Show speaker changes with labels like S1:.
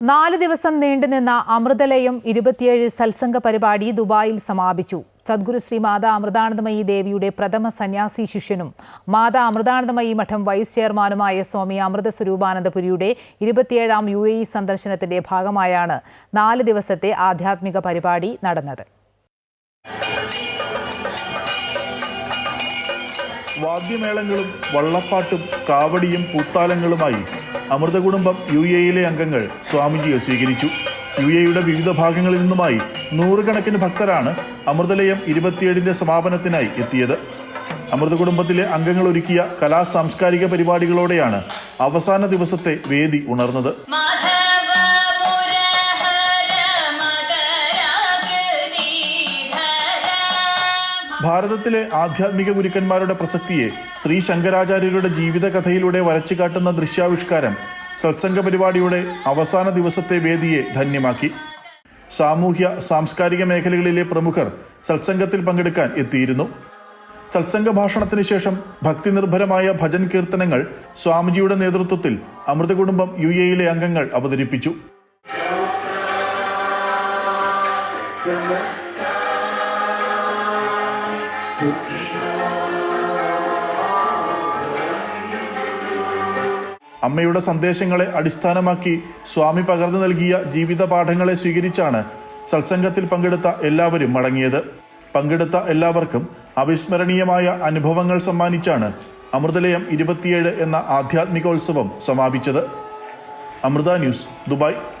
S1: നാല് ദിവസം നീണ്ടുനിന്ന അമൃതലയം ഇരുപത്തിയേഴ് സത്സംഗ പരിപാടി ദുബായിൽ സമാപിച്ചു. സദ്ഗുരു ശ്രീ മാതാ അമൃതാനന്ദമയി ദേവിയുടെ പ്രഥമ സന്യാസി ശിഷ്യനും മാതാ അമൃതാനന്ദമയി മഠം വൈസ് ചെയർമാനുമായ സ്വാമി അമൃത സ്വരൂപാനന്ദപുരിയുടെ ഇരുപത്തിയേഴാം യു എ ഇ സന്ദർശനത്തിന്റെ ഭാഗമായാണ് നാല് ദിവസത്തെ ആധ്യാത്മിക പരിപാടി നടന്നത്.
S2: വാദ്യമേളങ്ങളും വള്ളപ്പാട്ടും കാവടിയും പൂത്താലങ്ങളുമായി അമൃത കുടുംബം യു എയിലെ അംഗങ്ങൾ സ്വാമിജിയെ സ്വീകരിച്ചു. യു എയുടെ വിവിധ ഭാഗങ്ങളിൽ നിന്നുമായി നൂറുകണക്കിന് ഭക്തരാണ് അമൃതലയം ഇരുപത്തിയേഴിന്റെ സമാപനത്തിനായി എത്തിയത്. അമൃത കുടുംബത്തിലെ അംഗങ്ങൾ ഒരുക്കിയ കലാ സാംസ്കാരിക പരിപാടികളോടെയാണ് അവസാന ദിവസത്തെ വേദി ഉണർന്നത്. ഭാരതത്തിലെ ആധ്യാത്മിക ഗുരുക്കന്മാരുടെ പ്രസക്തിയെ ശ്രീ ശങ്കരാചാര്യരുടെ ജീവിതകഥയിലൂടെ വരച്ചു കാട്ടുന്ന ദൃശ്യാവിഷ്കാരം സത്സംഗ പരിപാടിയുടെ അവസാന ദിവസത്തെ വേദിയെ ധന്യമാക്കി. സാമൂഹ്യ സാംസ്കാരിക മേഖലകളിലെ പ്രമുഖർ സത്സംഗത്തിൽ പങ്കെടുക്കാൻ എത്തിയിരുന്നു. സത്സംഗ ഭാഷണത്തിന് ശേഷം ഭക്തി നിർഭരമായ ഭജൻ കീർത്തനങ്ങൾ സ്വാമിജിയുടെ നേതൃത്വത്തിൽ അമൃത കുടുംബം യു എയിലെ അംഗങ്ങൾ അവതരിപ്പിച്ചു. അമ്മയുടെ സന്ദേശങ്ങളെ അടിസ്ഥാനമാക്കി സ്വാമി പകർന്നു നൽകിയ ജീവിത പാഠങ്ങളെ സ്വീകരിച്ചാണ് സത്സംഗത്തിൽ പങ്കെടുത്ത എല്ലാവരും മടങ്ങിയത്. പങ്കെടുത്ത എല്ലാവർക്കും അവിസ്മരണീയമായ അനുഭവങ്ങൾ സമ്മാനിച്ചാണ് അമൃതലയം ഇരുപത്തിയേഴ് എന്ന ആധ്യാത്മികോത്സവം സമാപിച്ചത്. Amrita news Dubai.